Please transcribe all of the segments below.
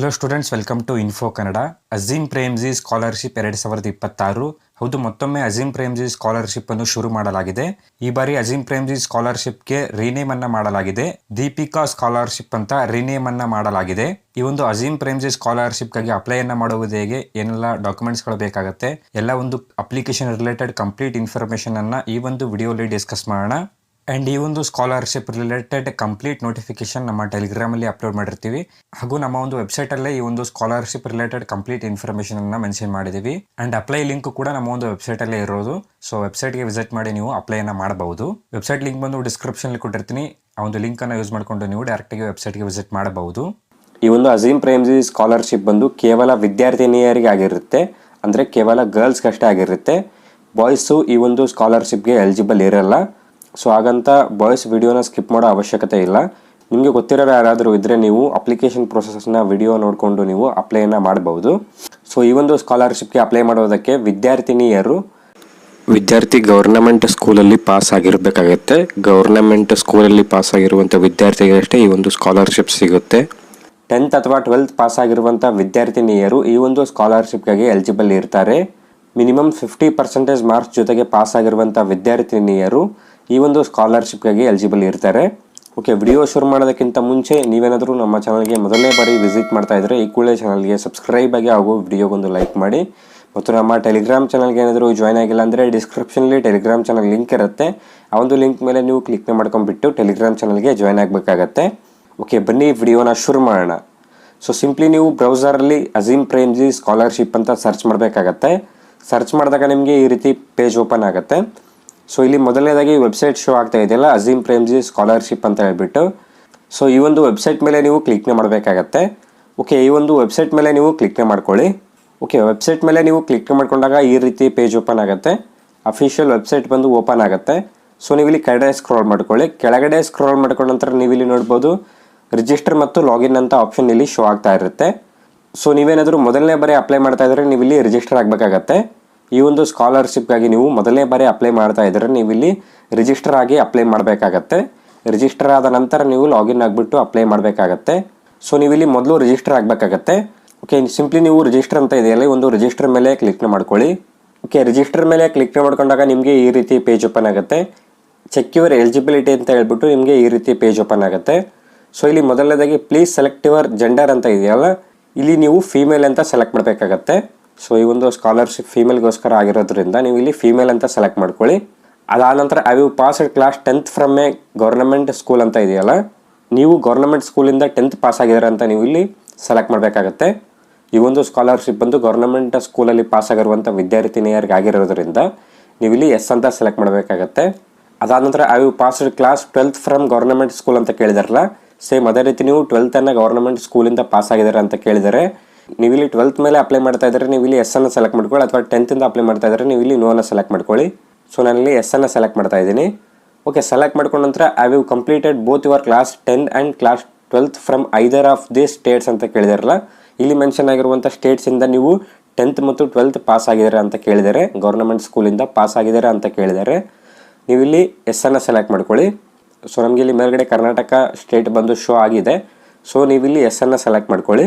Hello students welcome to info Kannada Azim Premji scholarship ಎರಡು ಸಾವಿರದ ಇಪ್ಪತ್ತಾರು. ಹೌದು, ಮತ್ತೊಮ್ಮೆ ಅಜೀಮ್ ಪ್ರೇಮ್ಜಿ ಸ್ಕಾಲರ್ಶಿಪ್ ಅನ್ನು ಶುರು ಮಾಡಲಾಗಿದೆ. ಈ ಬಾರಿ ಅಜೀಮ್ ಪ್ರೇಮ್ಜಿ ಸ್ಕಾಲರ್ಶಿಪ್ಗೆ ರಿನೇಮ್ ಅನ್ನ ಮಾಡಲಾಗಿದೆ. ದೀಪಿಕಾ ಸ್ಕಾಲರ್ಶಿಪ್ ಅಂತ ರಿನೇಮ್ ಅನ್ನ ಮಾಡಲಾಗಿದೆ. ಈ ಒಂದು ಅಜೀಮ್ ಪ್ರೇಮ್ಜಿ ಸ್ಕಾಲರ್ಶಿಪ್ಗಾಗಿ ಅಪ್ಲೈ ಅನ್ನ ಮಾಡುವುದು ಹೇಗೆ, ಏನೆಲ್ಲ ಡಾಕ್ಯುಮೆಂಟ್ಸ್ಗಳು ಬೇಕಾಗುತ್ತೆ, ಎಲ್ಲ ಒಂದು ಅಪ್ಲಿಕೇಶನ್ ರಿಲೇಟೆಡ್ ಕಂಪ್ಲೀಟ್ ಇನ್ಫಾರ್ಮೇಶನ್ ಅನ್ನ ಈ ಒಂದು ವಿಡಿಯೋಲಿ ಡಿಸ್ಕಸ್ ಮಾಡೋಣ. ಆ್ಯಂಡ್ ಈ ಒಂದು ಸ್ಕಾಲರ್ಶಿಪ್ ರಿಲೇಟೆಡ್ ಕಂಪ್ಲೀಟ್ ನೋಟಿಫಿಕೇಶನ್ ನಮ್ಮ ಟೆಲಿಗ್ರಾಮಲ್ಲಿ ಅಪ್ಲೋಡ್ ಮಾಡಿರ್ತೀವಿ. ಹಾಗೂ ನಮ್ಮ ಒಂದು ವೆಬ್ಸೈಟಲ್ಲೇ ಈ ಒಂದು ಸ್ಕಾಲರ್ಶಿಪ್ ರಿಲೇಟೆಡ್ ಕಂಪ್ಲೀಟ್ ಇನ್ಫಾರ್ಮೇಷನ್ ಅನ್ನು ಮೆನ್ಷನ್ ಮಾಡಿದ್ದೀವಿ. ಆ್ಯಂಡ್ ಅಪ್ಲೈ ಲಿಂಕ್ ಕೂಡ ನಮ್ಮ ಒಂದು ವೆಬ್ಸೈಟಲ್ಲೇ ಇರೋದು. ಸೊ ವೆಬ್ಸೈಟ್ಗೆ ವಿಸಿಟ್ ಮಾಡಿ ನೀವು ಅಪ್ಲೈನ ಮಾಡಬಹುದು. ವೆಬ್ಸೈಟ್ ಲಿಂಕ್ ಬಂದು ಡಿಸ್ಕ್ರಿಪ್ಷನಲ್ಲಿ ಕೊಟ್ಟಿರ್ತೀನಿ. ಆ ಒಂದು ಲಿಂಕನ್ನು ಯೂಸ್ ಮಾಡಿಕೊಂಡು ನೀವು ಡೈರೆಕ್ಟಾಗಿ ವೆಬ್ಸೈಟ್ಗೆ ವಿಸಿಟ್ ಮಾಡಬಹುದು. ಈ ಒಂದು ಅಜೀಮ್ ಪ್ರೇಮ್ಜಿ ಸ್ಕಾಲರ್ಶಿಪ್ ಬಂದು ಕೇವಲ ವಿದ್ಯಾರ್ಥಿನಿಯರಿಗೆ ಆಗಿರುತ್ತೆ. ಅಂದರೆ ಕೇವಲ ಗರ್ಲ್ಸ್ಗಷ್ಟೇ ಆಗಿರುತ್ತೆ. ಬಾಯ್ಸು ಈ ಒಂದು ಸ್ಕಾಲರ್ಶಿಪ್ಗೆ ಎಲಿಜಿಬಲ್ ಇರಲ್ಲ. ಸೊ ಹಾಗಂತ ಬಾಯ್ಸ್ ವಿಡಿಯೋನ ಸ್ಕಿಪ್ ಮಾಡೋ ಅವಶ್ಯಕತೆ ಇಲ್ಲ. ನಿಮಗೆ ಗೊತ್ತಿರೋರು ಯಾರಾದರೂ ಇದ್ದರೆ ನೀವು ಅಪ್ಲಿಕೇಶನ್ ಪ್ರೊಸೆಸ್ನ ವಿಡಿಯೋ ನೋಡಿಕೊಂಡು ನೀವು ಅಪ್ಲೈನ ಮಾಡಬಹುದು ಸೊ ಈ ಒಂದು ಸ್ಕಾಲರ್ಶಿಪ್ಗೆ ಅಪ್ಲೈ ಮಾಡೋದಕ್ಕೆ ವಿದ್ಯಾರ್ಥಿನಿಯರು ವಿದ್ಯಾರ್ಥಿ ಗೌರ್ನಮೆಂಟ್ ಸ್ಕೂಲಲ್ಲಿ ಪಾಸ್ ಆಗಿರಬೇಕಾಗತ್ತೆ. ಗೌರ್ನಮೆಂಟ್ ಸ್ಕೂಲಲ್ಲಿ ಪಾಸ್ ಆಗಿರುವಂಥ ವಿದ್ಯಾರ್ಥಿಗಳಷ್ಟೇ ಈ ಒಂದು ಸ್ಕಾಲರ್ಶಿಪ್ ಸಿಗುತ್ತೆ. ಟೆಂತ್ ಅಥವಾ ಟ್ವೆಲ್ತ್ ಪಾಸ್ ಆಗಿರುವಂಥ ವಿದ್ಯಾರ್ಥಿನಿಯರು ಈ ಒಂದು ಸ್ಕಾಲರ್ಶಿಪ್ಗಾಗಿ ಎಲಿಜಿಬಲ್ ಇರ್ತಾರೆ. ಮಿನಿಮಮ್ ಫಿಫ್ಟಿ ಪರ್ಸೆಂಟೇಜ್ ಮಾರ್ಕ್ಸ್ ಜೊತೆಗೆ ಪಾಸ್ ಆಗಿರುವಂಥ ವಿದ್ಯಾರ್ಥಿನಿಯರು ಈ ಒಂದು ಸ್ಕಾಲರ್ಶಿಪ್ಗಾಗಿ ಎಲಿಜಿಬಲ್ ಇರ್ತಾರೆ. ಓಕೆ, ವಿಡಿಯೋ ಶುರು ಮಾಡೋದಕ್ಕಿಂತ ಮುಂಚೆ ನೀವೇನಾದರೂ ನಮ್ಮ ಚಾನಲ್ಗೆ ಮೊದಲನೇ ಬಾರಿ ವಿಸಿಟ್ ಮಾಡ್ತಾ ಇದ್ದರೆ ಈ ಕೂಡಲೇ ಚಾನಲ್ಗೆ ಸಬ್ಸ್ಕ್ರೈಬ್ ಆಗಿ ಹಾಗೂ ವಿಡಿಯೋಗೊಂದು ಲೈಕ್ ಮಾಡಿ. ಮತ್ತು ನಮ್ಮ ಟೆಲಿಗ್ರಾಮ್ ಚಾನಲ್ಗೆ ಏನಾದರೂ ಜಾಯ್ನ್ ಆಗಿಲ್ಲ ಅಂದರೆ ಡಿಸ್ಕ್ರಿಪ್ಷನಲ್ಲಿ ಟೆಲಿಗ್ರಾಮ್ ಚಾನಲ್ ಲಿಂಕ್ ಇರುತ್ತೆ. ಆ ಒಂದು ಲಿಂಕ್ ಮೇಲೆ ನೀವು ಕ್ಲಿಕ್ ಮಾಡ್ಕೊಂಡ್ಬಿಟ್ಟು ಟೆಲಿಗ್ರಾಮ್ ಚಾನಲ್ಗೆ ಜಾಯ್ನ್ ಆಗಬೇಕಾಗತ್ತೆ. ಓಕೆ, ಬನ್ನಿ ವಿಡಿಯೋನ ಶುರು ಮಾಡೋಣ. ಸೊ, ಸಿಂಪ್ಲಿ ನೀವು ಬ್ರೌಸರಲ್ಲಿ ಅಜೀಮ್ ಪ್ರೇಮ್ಜಿ ಸ್ಕಾಲರ್ಶಿಪ್ ಅಂತ ಸರ್ಚ್ ಮಾಡಬೇಕಾಗತ್ತೆ. ಸರ್ಚ್ ಮಾಡಿದಾಗ ನಿಮಗೆ ಈ ರೀತಿ ಪೇಜ್ ಓಪನ್ ಆಗುತ್ತೆ. ಸೊ ಇಲ್ಲಿ ಮೊದಲನೇದಾಗಿ ವೆಬ್ಸೈಟ್ ಶೋ ಆಗ್ತಾ ಇದೆಯಲ್ಲ ಅಜೀಮ್ ಪ್ರೇಮ್ಜಿ ಸ್ಕಾಲರ್ಶಿಪ್ ಅಂತ ಹೇಳ್ಬಿಟ್ಟು. ಸೊ ಈ ಒಂದು ವೆಬ್ಸೈಟ್ ಮೇಲೆ ನೀವು ಕ್ಲಿಕ್ನೇ ಮಾಡಬೇಕಾಗತ್ತೆ. ಓಕೆ ಈ ಒಂದು ವೆಬ್ಸೈಟ್ ಮೇಲೆ ನೀವು ಕ್ಲಿಕ್ನೇ ಮಾಡ್ಕೊಳ್ಳಿ. ಓಕೆ ವೆಬ್ಸೈಟ್ ಮೇಲೆ ನೀವು ಕ್ಲಿಕ್ ಮಾಡ್ಕೊಂಡಾಗ ಈ ರೀತಿ ಪೇಜ್ ಓಪನ್ ಆಗುತ್ತೆ. ಅಫಿಷಿಯಲ್ ವೆಬ್ಸೈಟ್ ಬಂದು ಓಪನ್ ಆಗುತ್ತೆ. ಸೊ ನೀವು ಇಲ್ಲಿ ಕೆಳಗಡೆ ಸ್ಕ್ರೋಲ್ ಮಾಡ್ಕೊಳ್ಳಿ. ಕೆಳಗಡೆ ಸ್ಕ್ರೋಲ್ ಮಾಡ್ಕೊಂಡ ನಂತರ ನೀವು ಇಲ್ಲಿ ನೋಡ್ಬೋದು ರಿಜಿಸ್ಟರ್ ಮತ್ತು ಲಾಗಿನ್ ಅಂತ ಆಪ್ಷನ್ ಇಲ್ಲಿ ಶೋ ಆಗ್ತಾ ಇರುತ್ತೆ. ಸೊ ನೀವೇನಾದರೂ ಮೊದಲನೇ ಬಾರಿ ಅಪ್ಲೈ ಮಾಡ್ತಾ ಇದ್ರೆ ನೀವು ಇಲ್ಲಿ ರಿಜಿಸ್ಟರ್ ಆಗಬೇಕಾಗತ್ತೆ. ಈ ಒಂದು ಸ್ಕಾಲರ್ಶಿಪ್ಗಾಗಿ ನೀವು ಮೊದಲನೇ ಬಾರಿ ಅಪ್ಲೈ ಮಾಡ್ತಾ ಇದ್ರೆ ನೀವು ಇಲ್ಲಿ ರಿಜಿಸ್ಟರ್ ಆಗಿ ಅಪ್ಲೈ ಮಾಡಬೇಕಾಗತ್ತೆ. ರಿಜಿಸ್ಟರ್ ಆದ ನಂತರ ನೀವು ಲಾಗಿನ್ ಆಗಿಬಿಟ್ಟು ಅಪ್ಲೈ ಮಾಡಬೇಕಾಗತ್ತೆ. ಸೊ ನೀವು ಇಲ್ಲಿ ಮೊದಲು ರಿಜಿಸ್ಟರ್ ಆಗಬೇಕಾಗತ್ತೆ. ಓಕೆ ಸಿಂಪ್ಲಿ ನೀವು ರಿಜಿಸ್ಟರ್ ಅಂತ ಇದೆಯಲ್ಲ ಒಂದು ರಿಜಿಸ್ಟರ್ ಮೇಲೆ ಕ್ಲಿಕ್ ಮಾಡ್ಕೊಳ್ಳಿ. ಓಕೆ ರಿಜಿಸ್ಟರ್ ಮೇಲೆ ಕ್ಲಿಕ್ ಮಾಡ್ಕೊಂಡಾಗ ನಿಮಗೆ ಈ ರೀತಿ ಪೇಜ್ ಓಪನ್ ಆಗುತ್ತೆ. ಚೆಕ್ ಯುವರ್ ಎಲಿಜಿಬಿಲಿಟಿ ಅಂತ ಹೇಳ್ಬಿಟ್ಟು ನಿಮಗೆ ಈ ರೀತಿ ಪೇಜ್ ಓಪನ್ ಆಗುತ್ತೆ. ಸೊ ಇಲ್ಲಿ ಮೊದಲನೇದಾಗಿ ಪ್ಲೀಸ್ ಸೆಲೆಕ್ಟ್ ಯುವರ್ ಜೆಂಡರ್ ಅಂತ ಇದೆಯಲ್ಲ, ಇಲ್ಲಿ ನೀವು ಫೀಮೇಲ್ ಅಂತ ಸೆಲೆಕ್ಟ್ ಮಾಡಬೇಕಾಗತ್ತೆ. ಸೊ ಈ ಒಂದು ಸ್ಕಾಲರ್ಶಿಪ್ ಫೀಮೇಲ್ಗೋಸ್ಕರ ಆಗಿರೋದ್ರಿಂದ ನೀವು ಇಲ್ಲಿ ಫೀಮೇಲ್ ಅಂತ ಸೆಲೆಕ್ಟ್ ಮಾಡ್ಕೊಳ್ಳಿ. ಅದಾದ ನಂತರ I you passed class tenth from a government school ಅಂತ ಇದೆಯಲ್ಲ? ನೀವು ಗೌರ್ನಮೆಂಟ್ ಸ್ಕೂಲಿಂದ ಟೆಂತ್ ಪಾಸ್ ಆಗಿದ್ದಾರೆ ಅಂತ ನೀವು ಇಲ್ಲಿ ಸೆಲೆಕ್ಟ್ ಮಾಡಬೇಕಾಗತ್ತೆ. ಈ ಒಂದು ಸ್ಕಾಲರ್ಶಿಪ್ ಬಂದು ಗೌರ್ನಮೆಂಟ್ ಸ್ಕೂಲಲ್ಲಿ ಪಾಸ್ ಆಗಿರುವಂಥ ವಿದ್ಯಾರ್ಥಿನಿಯರಿಗೆ ಆಗಿರೋದ್ರಿಂದ ನೀವು ಇಲ್ಲಿ ಎಸ್ ಅಂತ ಸೆಲೆಕ್ಟ್ ಮಾಡಬೇಕಾಗತ್ತೆ. ಅದಾದ ನಂತರ I you passed class twelfth from government school ಅಂತ ಕೇಳಿದಾರಲ್ಲ? ಸೇಮ್ ಅದೇ ರೀತಿ ನೀವು ಟ್ವೆಲ್ತನ್ನು ಗೌರ್ನಮೆಂಟ್ ಸ್ಕೂಲಿಂದ ಪಾಸ್ ಆಗಿದ್ದಾರೆ ಅಂತ ಕೇಳಿದರೆ ನೀವು ಇಲ್ಲಿ ಟ್ವೆಲ್ತ್ ಮೇಲೆ ಅಪ್ಲೈ ಮಾಡ್ತಾ ಇದ್ದರೆ ನೀವು ಇಲ್ಲಿ ಎಸ್ ಅನ್ನು ಸೆಲೆಕ್ಟ್ ಮಾಡ್ಕೊಳ್ಳಿ, ಅಥವಾ ಟೆಂತಿಂದ ಅಪ್ಲೈ ಮಾಡ್ತಾ ಇದ್ದರೆ ನೀವು ಇಲ್ಲಿ ನೋನ ಸೆಲೆಕ್ಟ್ ಮಾಡ್ಕೊಳ್ಳಿ. ಸೊ ನಾನಿಲ್ಲಿ ಎಸ್ ಅನ್ನು ಸೆಲೆಕ್ಟ್ ಮಾಡ್ತಾ ಇದ್ದೀನಿ. ಓಕೆ ಸೆಲೆಕ್ಟ್ ಮಾಡ್ಕೊಂಡ ನಂತರ I I've completed both your class ten and class twelfth from either of the states ಅಂತ ಕೇಳಿದಾರಲ್ಲ? ಇಲ್ಲಿ ಮೆನ್ಷನ್ ಆಗಿರುವಂಥ ಸ್ಟೇಟ್ಸಿಂದ ನೀವು ಟೆಂತ್ ಮತ್ತು ಟ್ವೆಲ್ತ್ ಪಾಸ್ ಆಗಿದ್ದಾರೆ ಅಂತ ಕೇಳಿದ್ದಾರೆ ಗೌರ್ನಮೆಂಟ್ ಸ್ಕೂಲಿಂದ ಪಾಸ್ ಆಗಿದ್ದಾರೆ ಅಂತ ಕೇಳಿದ್ದಾರೆ ನೀವು ಇಲ್ಲಿ ಎಸ್ ಅನ್ನು ಸೆಲೆಕ್ಟ್ ಮಾಡ್ಕೊಳ್ಳಿ. ಸೊ ನಮಗೆ ಇಲ್ಲಿ ಮೇಲ್ಗಡೆ ಕರ್ನಾಟಕ ಸ್ಟೇಟ್ ಬಂದು ಶೋ ಆಗಿದೆ. ಸೊ ನೀವು ಇಲ್ಲಿ ಎಸ್ ಅನ್ನು ಸೆಲೆಕ್ಟ್ ಮಾಡ್ಕೊಳ್ಳಿ.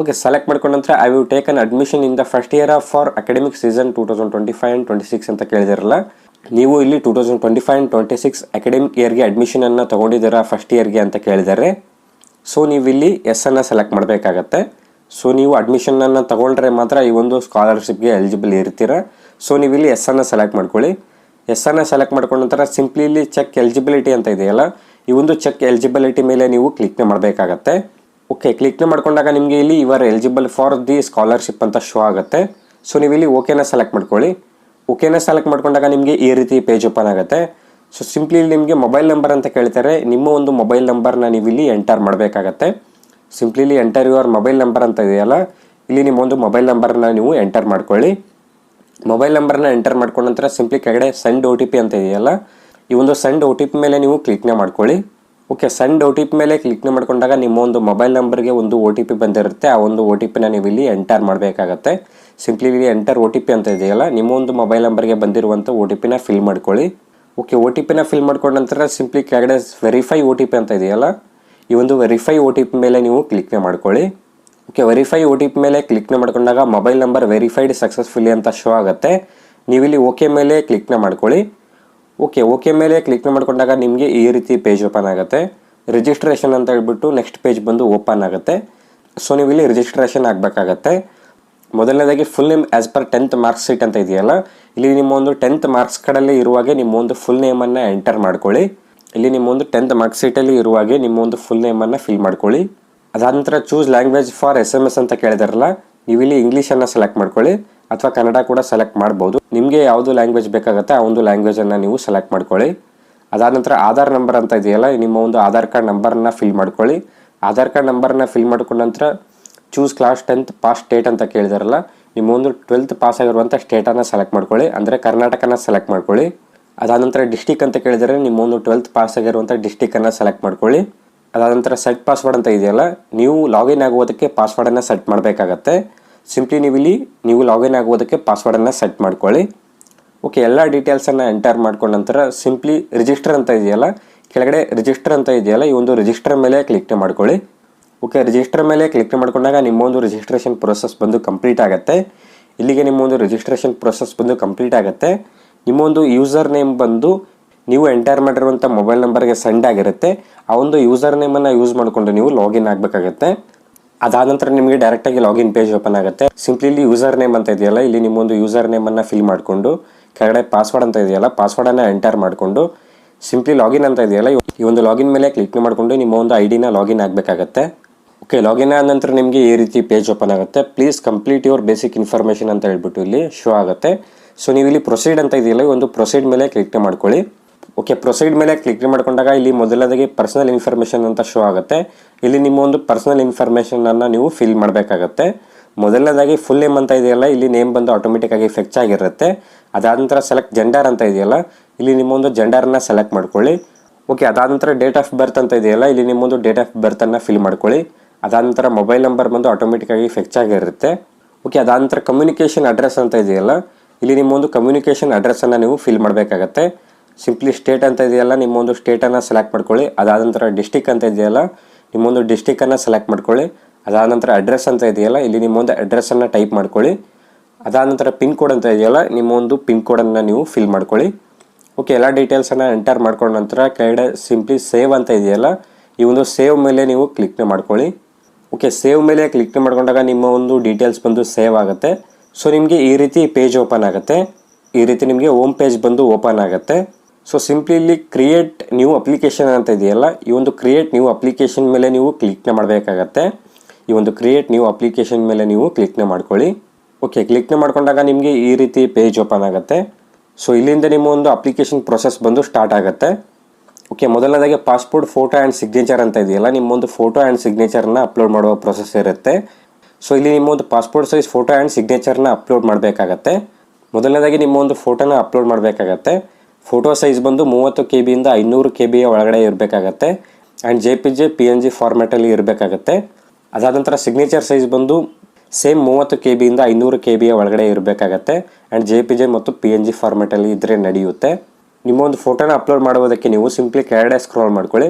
ಓಕೆ ಸೆಲೆಕ್ಟ್ ಮಾಡ್ಕೊಂಡ ನಂತರ I will take an admission in the first year of for academic season two thousand twenty five and twenty six ಅಂತ ಕೇಳಿದಿರಲ್ಲ. ನೀವು ಇಲ್ಲಿ two thousand twenty five and twenty six academic ಇಯರ್ಗೆ ಅಡ್ಮಿಷನನ್ನು ತೊಗೊಂಡಿದ್ದೀರಾ first ಇಯರ್ಗೆ ಅಂತ ಕೇಳಿದ್ದಾರೆ ಸೊ ನೀವು ಇಲ್ಲಿ ಎಸ್ ಅನ್ನು ಸೆಲೆಕ್ಟ್ ಮಾಡಬೇಕಾಗತ್ತೆ. ಸೊ ನೀವು ಅಡ್ಮಿಷನನ್ನು ತಗೊಂಡ್ರೆ ಮಾತ್ರ ಈ ಒಂದು ಸ್ಕಾಲರ್ಶಿಪ್ಗೆ ಎಲಿಜಿಬಲ್ ಇರ್ತೀರ. ಸೊ ನೀವು ಇಲ್ಲಿ ಎಸ್ ಅನ್ನು ಸೆಲೆಕ್ಟ್ ಮಾಡ್ಕೊಳ್ಳಿ. ಎಸ್ ಅನ್ನು ಸೆಲೆಕ್ಟ್ ಮಾಡ್ಕೊಂಡ ನಂತರ ಸಿಂಪ್ಲಿ ಇಲ್ಲಿ ಚೆಕ್ ಎಲಿಜಿಬಿಲಿಟಿ ಅಂತ ಇದೆಯಲ್ಲ, ಈ ಒಂದು ಚೆಕ್ ಎಲಿಜಿಬಿಲಿಟಿ ಮೇಲೆ ನೀವು ಕ್ಲಿಕ್ನ ಮಾಡಬೇಕಾಗತ್ತೆ. ಓಕೆ ಕ್ಲಿಕ್ನ ಮಾಡ್ಕೊಂಡಾಗ ನಿಮಗೆ ಇಲ್ಲಿ ಇವರ್ ಎಲಿಜಿಬಲ್ ಫಾರ್ ದಿ ಸ್ಕಾಲರ್ಶಿಪ್ ಅಂತ ಶೋ ಆಗುತ್ತೆ. ಸೊ ನೀವು ಇಲ್ಲಿ ಓಕೆನ ಸೆಲೆಕ್ಟ್ ಮಾಡ್ಕೊಳ್ಳಿ. ಓಕೆನ ಸೆಲೆಕ್ಟ್ ಮಾಡ್ಕೊಂಡಾಗ ನಿಮಗೆ ಈ ರೀತಿ ಪೇಜ್ ಓಪನ್ ಆಗುತ್ತೆ. ಸೊ ಸಿಂಪ್ಲಿ ನಿಮಗೆ ಮೊಬೈಲ್ ನಂಬರ್ ಅಂತ ಕೇಳ್ತಾರೆ. ನಿಮ್ಮ ಒಂದು ಮೊಬೈಲ್ ನಂಬರ್ನ ನೀವು ಇಲ್ಲಿ ಎಂಟರ್ ಮಾಡಬೇಕಾಗತ್ತೆ. ಸಿಂಪ್ಲಿ ಇಲ್ಲಿ ಎಂಟರ್ ಯುವರ್ ಮೊಬೈಲ್ ನಂಬರ್ ಅಂತ ಇದೆಯಲ್ಲ, ಇಲ್ಲಿ ನಿಮ್ಮ ಒಂದು ಮೊಬೈಲ್ ನಂಬರ್ನ ನೀವು ಎಂಟರ್ ಮಾಡ್ಕೊಳ್ಳಿ. ಮೊಬೈಲ್ ನಂಬರ್ನ ಎಂಟರ್ ಮಾಡ್ಕೊಂಡ ನಂತರ ಸಿಂಪ್ಲಿ ಕೆಳಗಡೆ ಸೆಂಡ್ ಒ ಅಂತ ಇದೆಯಲ್ಲ, ಈ ಒಂದು ಸೆಂಡ್ ಒ ಮೇಲೆ ನೀವು ಕ್ಲಿಕ್ನೇ ಮಾಡ್ಕೊಳ್ಳಿ. Okay send O T P ಮೇಲೆ ಕ್ಲಿಕ್ ಮಾಡಿಕೊಂಡಾಗ ನಿಮ್ಮ ಒಂದು ಮೊಬೈಲ್ ನಂಬರ್ಗೆ ಒಂದು ಒ ಟಿ ಪಿ ಬಂದಿರುತ್ತೆ. ಆ ಒಂದು ಒ ಟಿ ಪಿನ ನೀವು ಇಲ್ಲಿ ಎಂಟರ್ ಮಾಡಬೇಕಾಗತ್ತೆ. ಸಿಂಪ್ಲಿ ಇಲ್ಲಿ ಎಂಟರ್ ಒ ಟಿ ಪಿ ಅಂತ ಇದೆಯಲ್ಲ ನಿಮ್ಮ ಒಂದು ಮೊಬೈಲ್ ನಂಬರ್ಗೆ ಬಂದಿರುವಂಥ ಒ ಟಿ ಪಿನ ಫಿಲ್ ಮಾಡ್ಕೊಳ್ಳಿ. ಓಕೆ ಒ ಟಿ ಪಿನ ಫಿಲ್ ಮಾಡ್ಕೊಂಡ ನಂತರ ಸಿಂಪ್ಲಿ ಕೆಳಗಡೆ ವೆರಿಫೈ ಒ ಟಿ ಪಿ ಅಂತ ಇದೆಯಲ್ಲ, ಈ ಒಂದು ವೆರಿಫೈ ಒ ಟಿ ಪಿ ಮೇಲೆ ನೀವು ಕ್ಲಿಕ್ನ ಮಾಡ್ಕೊಳ್ಳಿ. Okay verify O T P ಮೇಲೆ ಕ್ಲಿಕ್ನ ಮಾಡ್ಕೊಂಡಾಗ ಮೊಬೈಲ್ ನಂಬರ್ ವೆರಿಫೈಡ್ ಸಕ್ಸಸ್ಫುಲಿ ಅಂತ ಶೋ ಆಗುತ್ತೆ. ನೀವಿಲ್ಲಿ ಓಕೆ ಮೇಲೆ ಕ್ಲಿಕ್ನ ಮಾಡ್ಕೊಳ್ಳಿ. ಓಕೆ ಓಕೆ ಮೇಲೆ ಕ್ಲಿಕ್ ಮಾಡಿಕೊಂಡಾಗ ನಿಮಗೆ ಈ ರೀತಿ ಪೇಜ್ ಓಪನ್ ಆಗುತ್ತೆ. ರಿಜಿಸ್ಟ್ರೇಷನ್ ಅಂತ ಹೇಳ್ಬಿಟ್ಟು ನೆಕ್ಸ್ಟ್ ಪೇಜ್ ಬಂದು ಓಪನ್ ಆಗುತ್ತೆ. ಸೊ ನೀವು ಇಲ್ಲಿ ರಿಜಿಸ್ಟ್ರೇಷನ್ ಆಗಬೇಕಾಗತ್ತೆ. ಮೊದಲನೇದಾಗಿ full name as per tenth marks sheet ಅಂತ ಇದೆಯಲ್ಲ, ಇಲ್ಲಿ ನಿಮ್ಮ ಒಂದು ಟೆಂತ್ ಮಾರ್ಕ್ಸ್ ಕಡಲ್ಲಿ ಇರುವಾಗೆ ನಿಮ್ಮ ಒಂದು ಫುಲ್ ನೇಮನ್ನು ಎಂಟರ್ ಮಾಡ್ಕೊಳ್ಳಿ. ಇಲ್ಲಿ ನಿಮ್ಮ ಒಂದು ಟೆಂತ್ ಮಾರ್ಕ್ಸ್ ಶೀಟಲ್ಲಿ ಇರುವಾಗೆ ನಿಮ್ಮ ಒಂದು ಫುಲ್ ನೇಮನ್ನು ಫಿಲ್ ಮಾಡ್ಕೊಳ್ಳಿ. ಅದಾದ ನಂತರ choose language for S M S ಅಂತ ಕೇಳಿದಾರಲ್ಲ ನೀವು ಇಲ್ಲಿ ಇಂಗ್ಲೀಷನ್ನು ಸೆಲೆಕ್ಟ್ ಮಾಡ್ಕೊಳ್ಳಿ. ಅಥವಾ ಕನ್ನಡ ಕೂಡ ಸೆಲೆಕ್ಟ್ ಮಾಡ್ಬೋದು. ನಿಮಗೆ ಯಾವುದು ಲ್ಯಾಂಗ್ವೇಜ್ ಬೇಕಾಗುತ್ತೆ ಆ ಒಂದು ಲ್ಯಾಂಗ್ವೇಜನ್ನು ನೀವು ಸೆಲೆಕ್ಟ್ ಮಾಡ್ಕೊಳ್ಳಿ. ಅದಾದ ನಂತರ ಆಧಾರ್ ನಂಬರ್ ಅಂತ ಇದೆಯಲ್ಲ ನಿಮ್ಮ ಒಂದು ಆಧಾರ್ ಕಾರ್ಡ್ ನಂಬರ್ನ ಫಿಲ್ ಮಾಡ್ಕೊಳ್ಳಿ. ಆಧಾರ್ ಕಾರ್ಡ್ ನಂಬರ್ನ ಫಿಲ್ ಮಾಡ್ಕೊಂಡ ನಂತರ choose class tenth pass state ಅಂತ ಕೇಳಿದಾರಲ್ಲ, ನಿಮ್ಮ ಒಂದು ಟ್ವೆಲ್ತ್ ಪಾಸ್ ಆಗಿರುವಂಥ ಸ್ಟೇಟನ್ನು ಸೆಲೆಕ್ಟ್ ಮಾಡ್ಕೊಳ್ಳಿ. ಅಂದರೆ ಕರ್ನಾಟಕನ ಸೆಲೆಕ್ಟ್ ಮಾಡ್ಕೊಳ್ಳಿ. ಅದಾದ ನಂತರ ಡಿಸ್ಟಿಕ್ ಅಂತ ಕೇಳಿದರೆ, ನಿಮ್ಮ ಒಂದು ಟ್ವೆಲ್ತ್ ಪಾಸ್ ಆಗಿರುವಂಥ ಡಿಸ್ಟಿಕನ್ನು ಸೆಲೆಕ್ಟ್ ಮಾಡ್ಕೊಳ್ಳಿ. ಅದಾದ ನಂತರ ಸೆಟ್ ಪಾಸ್ವರ್ಡ್ ಅಂತ ಇದೆಯಲ್ಲ, ನೀವು ಲಾಗಿನ್ ಆಗುವುದಕ್ಕೆ ಪಾಸ್ವರ್ಡನ್ನು ಸೆಟ್ ಮಾಡಬೇಕಾಗತ್ತೆ. ಸಿಂಪ್ಲಿ ನೀವು ಇಲ್ಲಿ ನೀವು ಲಾಗಿನ್ ಆಗೋದಕ್ಕೆ ಪಾಸ್ವರ್ಡನ್ನು ಸೆಟ್ ಮಾಡ್ಕೊಳ್ಳಿ. ಓಕೆ ಎಲ್ಲ ಡೀಟೇಲ್ಸನ್ನು ಎಂಟರ್ ಮಾಡ್ಕೊಂಡ ನಂತರ ಸಿಂಪ್ಲಿ ರಿಜಿಸ್ಟರ್ ಅಂತ ಇದೆಯಲ್ಲ, ಕೆಳಗಡೆ ರಿಜಿಸ್ಟರ್ ಅಂತ ಇದೆಯಲ್ಲ, ಈ ಒಂದು ರಿಜಿಸ್ಟರ್ ಮೇಲೆ ಕ್ಲಿಕ್ ಮಾಡ್ಕೊಳ್ಳಿ. ಓಕೆ ರಿಜಿಸ್ಟರ್ ಮೇಲೆ ಕ್ಲಿಕ್ ಮಾಡ್ಕೊಂಡಾಗ ನಿಮ್ಮ ಒಂದು ರಿಜಿಸ್ಟ್ರೇಷನ್ ಪ್ರೊಸೆಸ್ ಬಂದು ಕಂಪ್ಲೀಟ್ ಆಗುತ್ತೆ. ಇಲ್ಲಿಗೆ ನಿಮ್ಮ ಒಂದು ರಿಜಿಸ್ಟ್ರೇಷನ್ ಪ್ರೊಸೆಸ್ ಬಂದು ಕಂಪ್ಲೀಟ್ ಆಗುತ್ತೆ. ನಿಮ್ಮ ಒಂದು ಯೂಸರ್ ನೇಮ್ ಬಂದು ನೀವು ಎಂಟರ್ ಮಾಡಿರುವಂಥ ಮೊಬೈಲ್ ನಂಬರ್ಗೆ ಸೆಂಡ್ ಆಗಿರುತ್ತೆ. ಆ ಒಂದು ಯೂಸರ್ ನೇಮನ್ನು ಯೂಸ್ ಮಾಡಿಕೊಂಡು ನೀವು ಲಾಗಿನ್ ಆಗಬೇಕಾಗತ್ತೆ. ಅದಾದ ನಂತರ ನಿಮಗೆ ಡೈರೆಕ್ಟಾಗಿ ಲಾಗಿನ್ ಪೇಜ್ ಓಪನ್ ಆಗುತ್ತೆ. ಸಿಂಪ್ಲಿ ಇಲ್ಲಿ ಯೂಸರ್ ನೇಮ್ ಅಂತ ಇದೆಯಲ್ಲ, ಇಲ್ಲಿ ನಿಮ್ಮೊಂದು ಯೂಸರ್ ನೇಮನ್ನು ಫಿಲ್ ಮಾಡಿಕೊಂಡು, ಕೆಳಗಡೆ ಪಾಸ್ವರ್ಡ್ ಅಂತ ಇದೆಯಲ್ಲ ಪಾಸ್ವರ್ಡನ್ನು ಎಂಟರ್ ಮಾಡಿಕೊಂಡು ಸಿಂಪ್ಲಿ ಲಾಗಿನ್ ಅಂತ ಇದೆಯಲ್ಲ ಈ ಒಂದು ಲಾಗಿನ್ ಮೇಲೆ ಕ್ಲಿಕ್ ಮಾಡಿಕೊಂಡು ನಿಮ್ಮ ಒಂದು ಐ ಡಿನ ಲಾಗಿನ್ ಆಗಬೇಕಾಗತ್ತೆ. ಓಕೆ ಲಾಗಿನ್ ಆದ ನಂತರ ನಿಮಗೆ ಈ ರೀತಿ ಪೇಜ್ ಓಪನ್ ಆಗುತ್ತೆ. Please complete your basic information ಅಂತ ಹೇಳ್ಬಿಟ್ಟು ಇಲ್ಲಿ ಶೋ ಆಗುತ್ತೆ. ಸೊ ನೀವು ಇಲ್ಲಿ ಪ್ರೊಸೀಡ್ ಅಂತ ಇದೆಯಲ್ಲ, ಈ ಒಂದು ಪ್ರೊಸೀಡ್ ಮೇಲೆ ಕ್ಲಿಕ್ ಮಾಡ್ಕೊಳ್ಳಿ. ಓಕೆ ಪ್ರೊಸೈಡ್ ಮೇಲೆ ಕ್ಲಿಕ್ ಮಾಡಿಕೊಂಡಾಗ ಇಲ್ಲಿ ಮೊದಲನೇದಾಗಿ ಪರ್ಸನಲ್ ಇನ್ಫಾರ್ಮೇಷನ್ ಅಂತ ಶೋ ಆಗುತ್ತೆ. ಇಲ್ಲಿ ನಿಮ್ಮ ಒಂದು ಪರ್ಸನಲ್ ಇನ್ಫಾರ್ಮೇಷನನ್ನು ನೀವು ಫಿಲ್ ಮಾಡಬೇಕಾಗತ್ತೆ. ಮೊದಲನೇದಾಗಿ ಫುಲ್ ನೇಮ್ ಅಂತ ಇದೆಯಲ್ಲ, ಇಲ್ಲಿ ನೇಮ್ ಬಂದು ಆಟೋಮೆಟಿಕ್ ಆಗಿ ಫೆಚ್ ಆಗಿರುತ್ತೆ. ಅದಾದ ನಂತರ ಸೆಲೆಕ್ಟ್ ಜೆಂಡರ್ ಅಂತ ಇದೆಯಲ್ಲ, ಇಲ್ಲಿ ನಿಮ್ಮೊಂದು ಜೆಂಡರನ್ನು ಸೆಲೆಕ್ಟ್ ಮಾಡ್ಕೊಳ್ಳಿ. ಓಕೆ ಅದಾದ ನಂತರ ಡೇಟ್ ಆಫ್ ಬರ್ತ್ ಅಂತ ಇದೆಯಲ್ಲ, ಇಲ್ಲಿ ನಿಮ್ಮೊಂದು ಡೇಟ್ ಆಫ್ ಬರ್ತನ್ನು ಫಿಲ್ ಮಾಡ್ಕೊಳ್ಳಿ. ಅದಾದ ನಂತರ ಮೊಬೈಲ್ ನಂಬರ್ ಬಂದು ಆಟೋಮೆಟಿಕ್ಕಾಗಿ ಫೆಚ್ ಆಗಿರುತ್ತೆ. ಓಕೆ ಅದಾದ ನಂತರ ಕಮ್ಯುನಿಕೇಷನ್ ಅಡ್ರೆಸ್ ಅಂತ ಇದೆಯಲ್ಲ, ಇಲ್ಲಿ ನಿಮ್ಮೊಂದು ಕಮ್ಯುನಿಕೇಷನ್ ಅಡ್ರೆಸ್ಸನ್ನು ನೀವು ಫಿಲ್ ಮಾಡಬೇಕಾಗತ್ತೆ. ಸಿಂಪ್ಲಿ ಸ್ಟೇಟ್ ಅಂತ ಇದೆಯಲ್ಲ, ನಿಮ್ಮೊಂದು ಸ್ಟೇಟನ್ನು ಸೆಲೆಕ್ಟ್ ಮಾಡ್ಕೊಳ್ಳಿ. ಅದಾದ ನಂತರ ಡಿಸ್ಟಿಕ್ ಅಂತ ಇದೆಯಲ್ಲ, ನಿಮ್ಮೊಂದು ಡಿಸ್ಟಿಕನ್ನು ಸೆಲೆಕ್ಟ್ ಮಾಡ್ಕೊಳ್ಳಿ. ಅದಾದ ನಂತರ ಅಡ್ರೆಸ್ ಅಂತ ಇದೆಯಲ್ಲ, ಇಲ್ಲಿ ನಿಮ್ಮೊಂದು ಅಡ್ರೆಸ್ಸನ್ನು ಟೈಪ್ ಮಾಡ್ಕೊಳ್ಳಿ. ಅದಾದ ನಂತರ ಪಿನ್ ಕೋಡ್ ಅಂತ ಇದೆಯಲ್ಲ ನಿಮ್ಮ ಒಂದು ಪಿನ್ ಕೋಡನ್ನು ನೀವು ಫಿಲ್ ಮಾಡ್ಕೊಳ್ಳಿ. ಓಕೆ ಎಲ್ಲ ಡೀಟೇಲ್ಸನ್ನು ಎಂಟರ್ ಮಾಡ್ಕೊಂಡ ನಂತರ ಕೆಳಗಡೆ ಸಿಂಪ್ಲಿ ಸೇವ್ ಅಂತ ಇದೆಯಲ್ಲ, ಈ ಒಂದು ಸೇವ್ ಮೇಲೆ ನೀವು ಕ್ಲಿಕ್ನ ಮಾಡ್ಕೊಳ್ಳಿ. ಓಕೆ ಸೇವ್ ಮೇಲೆ ಕ್ಲಿಕ್ ಮಾಡ್ಕೊಂಡಾಗ ನಿಮ್ಮ ಒಂದು ಡೀಟೇಲ್ಸ್ ಬಂದು ಸೇವ್ ಆಗುತ್ತೆ. ಸೊ ನಿಮಗೆ ಈ ರೀತಿ ಪೇಜ್ ಓಪನ್ ಆಗುತ್ತೆ. ಈ ರೀತಿ ನಿಮಗೆ ಹೋಮ್ ಪೇಜ್ ಬಂದು ಓಪನ್ ಆಗುತ್ತೆ. ಸೊ ಸಿಂಪ್ಲಿ ಇಲ್ಲಿ ಕ್ರಿಯೇಟ್ ನ್ಯೂ ಅಪ್ಲಿಕೇಶನ್ ಅಂತ ಇದೆಯಲ್ಲ, ಈ ಒಂದು ಕ್ರಿಯೇಟ್ ನ್ಯೂ ಅಪ್ಲಿಕೇಶನ್ ಮೇಲೆ ನೀವು ಕ್ಲಿಕ್ನ ಮಾಡಬೇಕಾಗತ್ತೆ. ಈ ಒಂದು ಕ್ರಿಯೇಟ್ ನ್ಯೂ ಅಪ್ಲಿಕೇಶನ್ ಮೇಲೆ ನೀವು ಕ್ಲಿಕ್ನ ಮಾಡ್ಕೊಳ್ಳಿ. ಓಕೆ ಕ್ಲಿಕ್ನ ಮಾಡ್ಕೊಂಡಾಗ ನಿಮಗೆ ಈ ರೀತಿ ಪೇಜ್ ಓಪನ್ ಆಗುತ್ತೆ. ಸೊ ಇಲ್ಲಿಂದ ನಿಮ್ಮ ಒಂದು ಅಪ್ಲಿಕೇಶನ್ ಪ್ರೊಸೆಸ್ ಬಂದು ಸ್ಟಾರ್ಟ್ ಆಗುತ್ತೆ. ಓಕೆ ಮೊದಲನೇದಾಗಿ ಪಾಸ್ಪೋರ್ಟ್ ಫೋಟೋ ಆ್ಯಂಡ್ ಸಿಗ್ನೇಚರ್ ಅಂತ ಇದೆಯಲ್ಲ ನಿಮ್ಮೊಂದು ಫೋಟೋ ಆ್ಯಂಡ್ ಸಿಗ್ನೇಚರ್ನ ಅಪ್ಲೋಡ್ ಮಾಡುವ ಪ್ರೊಸೆಸ್ ಇರುತ್ತೆ. ಸೊ ಇಲ್ಲಿ ನಿಮ್ಮೊಂದು ಪಾಸ್ಪೋರ್ಟ್ ಸೈಜ್ ಫೋಟೋ ಆ್ಯಂಡ್ ಸಿಗ್ನೇಚರ್ನ ಅಪ್ಲೋಡ್ ಮಾಡಬೇಕಾಗತ್ತೆ. ಮೊದಲನೇದಾಗಿ ನಿಮ್ಮ ಒಂದು ಫೋಟೋನ ಅಪ್ಲೋಡ್ ಮಾಡಬೇಕಾಗತ್ತೆ. ಫೋಟೋ ಸೈಜ್ ಬಂದು ಮೂವತ್ತು ಕೆ ಬಿಯಿಂದ ಐನೂರು ಕೆ ಬಿಯ ಒಳಗಡೆ ಇರಬೇಕಾಗತ್ತೆ. And J P J P N G ಫಾರ್ಮ್ಯಾಟಲ್ಲಿ ಇರಬೇಕಾಗತ್ತೆ. ಅದಾದ ನಂತರ ಸಿಗ್ನೇಚರ್ ಸೈಜ್ ಬಂದು ಸೇಮ್ ಮೂವತ್ತು ಕೆ ಬಿಯಿಂದ ಐನೂರು ಕೆ ಬಿಯ ಒಳಗಡೆ ಇರಬೇಕಾಗತ್ತೆ. ಆ್ಯಂಡ್ ಜೆ ಪಿ ಜೆ ಮತ್ತು ಪಿ ಎನ್ ಜಿ ಫಾರ್ಮೆಟಲ್ಲಿ ಇದ್ದರೆ ನಡೆಯುತ್ತೆ. ನಿಮ್ಮ ಒಂದು ಫೋಟೋನ ಅಪ್ಲೋಡ್ ಮಾಡುವುದಕ್ಕೆ ನೀವು ಸಿಂಪ್ಲಿ ಕೆಳಗಡೆ ಸ್ಕ್ರಾಲ್ ಮಾಡ್ಕೊಳ್ಳಿ.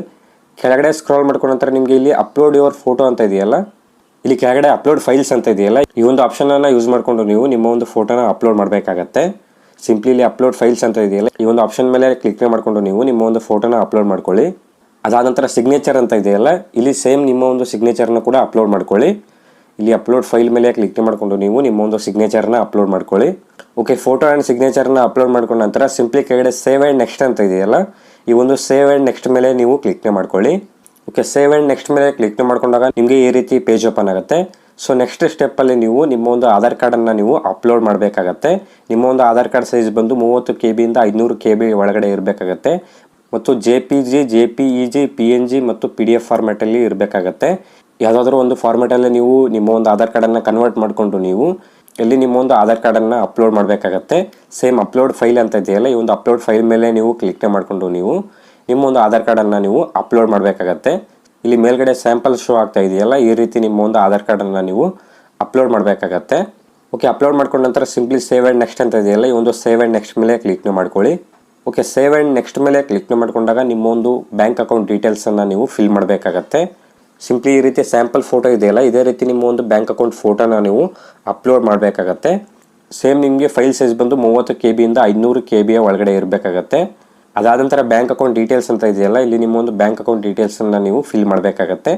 ಕೆಳಗಡೆ ಸ್ಕ್ರಾಲ್ ಮಾಡ್ಕೊಂಡ ನಂತರ ನಿಮಗೆ ಇಲ್ಲಿ ಅಪ್ಲೋಡ್ ಯುವರ್ ಫೋಟೋ ಅಂತ ಇದೆಯಲ್ಲ? ಇಲ್ಲಿ ಕೆಳಗಡೆ ಅಪ್ಲೋಡ್ ಫೈಲ್ಸ್ ಅಂತ ಇದೆಯಲ್ಲ? ಈ ಒಂದು ಆಪ್ಷನನ್ನು ಯೂಸ್ ಮಾಡಿಕೊಂಡು ನೀವು ನಿಮ್ಮ ಒಂದು ಫೋಟೋನ ಅಪ್ಲೋಡ್ ಮಾಡಬೇಕಾಗತ್ತೆ. ಸಿಂಪ್ಲಿ ಇಲ್ಲಿ ಅಪ್ಲೋಡ್ ಫೈಲ್ಸ್ ಅಂತ ಇದೆಯಲ್ಲ, ಈ ಒಂದು ಆಪ್ಷನ್ ಮೇಲೆ ಕ್ಲಿಕ್ ಮಾಡಿಕೊಂಡು ನೀವು ನಿಮ್ಮ ಒಂದು ಫೋಟೋನ ಅಪ್ಲೋಡ್ ಮಾಡ್ಕೊಳ್ಳಿ. ಅದಾದ ನಂತರ ಸಿಗ್ನೇಚರ್ ಅಂತ ಇದೆಯಲ್ಲ, ಇಲ್ಲಿ ಸೇಮ್ ನಿಮ್ಮ ಒಂದು ಸಿಗ್ನೇಚರ್ನ ಕೂಡ ಅಪ್ಲೋಡ್ ಮಾಡ್ಕೊಳ್ಳಿ. ಇಲ್ಲಿ ಅಪ್ಲೋಡ್ ಫೈಲ್ ಮೇಲೆ ಕ್ಲಿಕ್ ಮಾಡಿಕೊಂಡು ನೀವು ನಿಮ್ಮ ಒಂದು ಸಿಗ್ನೇಚರ್ನ ಅಪ್ಲೋಡ್ ಮಾಡ್ಕೊಳ್ಳಿ. ಓಕೆ ಫೋಟೋ ಆ್ಯಂಡ್ ಸಿಗ್ನೇಚರ್ನ ಅಪ್ಲೋಡ್ ಮಾಡ್ಕೊಂಡ ನಂತರ ಸಿಂಪ್ಲಿ ಕೆಳಗಡೆ ಸೇವ್ ಆ್ಯಂಡ್ ನೆಕ್ಸ್ಟ್ ಅಂತ ಇದೆಯಲ್ಲ, ಈ ಒಂದು ಸೇವ್ ಆ್ಯಂಡ್ ನೆಕ್ಸ್ಟ್ ಮೇಲೆ ನೀವು ಕ್ಲಿಕ್ ಮಾಡ್ಕೊಳ್ಳಿ. ಓಕೆ ಸೇವ್ ಆ್ಯಂಡ್ ನೆಕ್ಸ್ಟ್ ಮೇಲೆ ಕ್ಲಿಕ್ ಮಾಡ್ಕೊಂಡಾಗ ನಿಮಗೆ ಈ ರೀತಿ ಪೇಜ್ ಓಪನ್ ಆಗುತ್ತೆ. ಸೊ ನೆಕ್ಸ್ಟ್ ಸ್ಟೆಪ್ಪಲ್ಲಿ ನೀವು ನಿಮ್ಮ ಒಂದು ಆಧಾರ್ ಕಾರ್ಡನ್ನು ನೀವು ಅಪ್ಲೋಡ್ ಮಾಡಬೇಕಾಗತ್ತೆ. ನಿಮ್ಮ ಒಂದು ಆಧಾರ್ ಕಾರ್ಡ್ ಸೈಜ್ ಬಂದು ಮೂವತ್ತು ಕೆ ಬಿಯಿಂದ ಐದುನೂರು ಕೆ ಬಿ ಒಳಗಡೆ ಇರಬೇಕಾಗತ್ತೆ. ಮತ್ತು J P G J P E G P N G ಮತ್ತು ಪಿ ಡಿ ಎಫ್ ಫಾರ್ಮ್ಯಾಟಲ್ಲಿ ಇರಬೇಕಾಗತ್ತೆ. ಯಾವುದಾದ್ರೂ ಒಂದು ಫಾರ್ಮ್ಯಾಟಲ್ಲೇ ನೀವು ನಿಮ್ಮ ಒಂದು ಆಧಾರ್ ಕಾರ್ಡನ್ನು ಕನ್ವರ್ಟ್ ಮಾಡಿಕೊಂಡು ನೀವು ಇಲ್ಲಿ ನಿಮ್ಮ ಒಂದು ಆಧಾರ್ ಕಾರ್ಡನ್ನು ಅಪ್ಲೋಡ್ ಮಾಡಬೇಕಾಗತ್ತೆ. ಸೇಮ್ ಅಪ್ಲೋಡ್ ಫೈಲ್ ಅಂತ ಇದೆಯಲ್ಲ, ಈ ಒಂದು ಅಪ್ಲೋಡ್ ಫೈಲ್ ಮೇಲೆ ನೀವು ಕ್ಲಿಕ್ ಮಾಡಿಕೊಂಡು ನೀವು ನಿಮ್ಮ ಒಂದು ಆಧಾರ್ ಕಾರ್ಡನ್ನು ನೀವು ಅಪ್ಲೋಡ್ ಮಾಡಬೇಕಾಗತ್ತೆ. ಇಲ್ಲಿ ಮೇಲ್ಗಡೆ ಸ್ಯಾಂಪಲ್ ಶೋ ಆಗ್ತಾ ಇದೆಯಲ್ಲ, ಈ ರೀತಿ ನಿಮ್ಮ ಒಂದು ಆಧಾರ್ ಕಾರ್ಡನ್ನು ನೀವು ಅಪ್ಲೋಡ್ ಮಾಡಬೇಕಾಗತ್ತೆ. ಓಕೆ ಅಪ್ಲೋಡ್ ಮಾಡ್ಕೊಂಡ ನಂತರ ಸಿಂಪ್ಲಿ ಸೇವ್ ಆ್ಯಂಡ್ ನೆಕ್ಸ್ಟ್ ಅಂತ ಇದೆಯಲ್ಲ, ಈ ಒಂದು ಸೇವ್ ಆ್ಯಂಡ್ ನೆಕ್ಸ್ಟ್ ಮೇಲೆ ಕ್ಲಿಕ್ನ ಮಾಡ್ಕೊಳ್ಳಿ. ಓಕೆ ಸೇವ್ ಆ್ಯಂಡ್ ನೆಕ್ಸ್ಟ್ ಮೇಲೆ ಕ್ಲಿಕ್ನ ಮಾಡಿಕೊಂಡಾಗ ನಿಮ್ಮ ಒಂದು ಬ್ಯಾಂಕ್ ಅಕೌಂಟ್ ಡೀಟೇಲ್ಸನ್ನು ನೀವು ಫಿಲ್ ಮಾಡಬೇಕಾಗತ್ತೆ. ಸಿಂಪ್ಲಿ ಈ ರೀತಿ ಸ್ಯಾಂಪಲ್ ಫೋಟೋ ಇದೆಯಲ್ಲ, ಇದೇ ರೀತಿ ನಿಮ್ಮ ಒಂದು ಬ್ಯಾಂಕ್ ಅಕೌಂಟ್ ಫೋಟೋನ ನೀವು ಅಪ್ಲೋಡ್ ಮಾಡಬೇಕಾಗತ್ತೆ. ಸೇಮ್ ನಿಮಗೆ ಫೈಲ್ ಸೈಜ್ ಬಂದು ಮೂವತ್ತು ಕೆ ಬಿಯಿಂದ ಐನೂರು ಕೆ ಬಿಯ ಒಳಗಡೆ ಇರಬೇಕಾಗತ್ತೆ. ಅದಾದ ನಂತರ ಬ್ಯಾಂಕ್ ಅಕೌಂಟ್ ಡೀಟೇಲ್ಸ್ ಅಂತ ಇದೆಯಲ್ಲ, ಇಲ್ಲಿ ನಿಮ್ಮ ಒಂದು ಬ್ಯಾಂಕ್ ಅಕೌಂಟ್ ಡೀಟೇಲ್ಸನ್ನು ನೀವು ಫಿಲ್ ಮಾಡಬೇಕಾಗತ್ತೆ.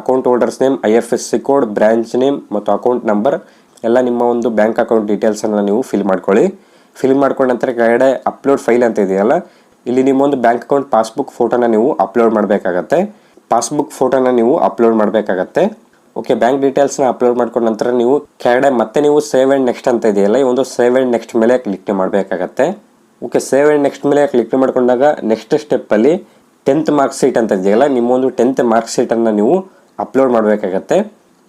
Account holders name I F S C code branch name ಮತ್ತು ಅಕೌಂಟ್ ನಂಬರ್ ಎಲ್ಲ ನಿಮ್ಮ ಒಂದು ಬ್ಯಾಂಕ್ ಅಕೌಂಟ್ ಡೀಟೇಲ್ಸನ್ನು ನೀವು ಫಿಲ್ ಮಾಡ್ಕೊಳ್ಳಿ. ಫಿಲ್ ಮಾಡ್ಕೊಂಡ ನಂತರ ಕೆಳಗಡೆ ಅಪ್ಲೋಡ್ ಫೈಲ್ ಅಂತ ಇದೆಯಲ್ಲ, ಇಲ್ಲಿ ನಿಮ್ಮ ಒಂದು ಬ್ಯಾಂಕ್ ಅಕೌಂಟ್ ಪಾಸ್ಬುಕ್ ಫೋಟೋನ ನೀವು ಅಪ್ಲೋಡ್ ಮಾಡಬೇಕಾಗತ್ತೆ. ಪಾಸ್ಬುಕ್ ಫೋಟೋನ ನೀವು ಅಪ್ಲೋಡ್ ಮಾಡಬೇಕಾಗತ್ತೆ. ಓಕೆ ಬ್ಯಾಂಕ್ ಡೀಟೇಲ್ಸ್ನ ಅಪ್ಲೋಡ್ ಮಾಡ್ಕೊಂಡ ನಂತರ ನೀವು ಕೆಳಗಡೆ ಮತ್ತೆ ನೀವು ಸೇವ್ ಆ್ಯಂಡ್ ನೆಕ್ಸ್ಟ್ ಅಂತ ಇದೆಯಲ್ಲ, ಈ ಒಂದು ಸೇವ್ ಆ್ಯಂಡ್ ನೆಕ್ಸ್ಟ್ ಮೇಲೆ ಕ್ಲಿಕ್ ಮಾಡಬೇಕಾಗತ್ತೆ. ಓಕೆ ಸೇವ್ ಆ್ಯಂಡ್ ನೆಕ್ಸ್ಟ್ ಮೇಲೆ ಕ್ಲಿಕ್ ಮಾಡ್ಕೊಂಡಾಗ ನೆಕ್ಸ್ಟ್ ಸ್ಟೆಪ್ಪಲ್ಲಿ ಟೆಂತ್ ಮಾರ್ಕ್ ಶೀಟ್ ಅಂತ ಇದೆಯಲ್ಲ ನಿಮ್ಮೊಂದು ಟೆಂತ್ ಮಾರ್ಕ್ ಶೀಟನ್ನು ನೀವು ಅಪ್ಲೋಡ್ ಮಾಡಬೇಕಾಗತ್ತೆ.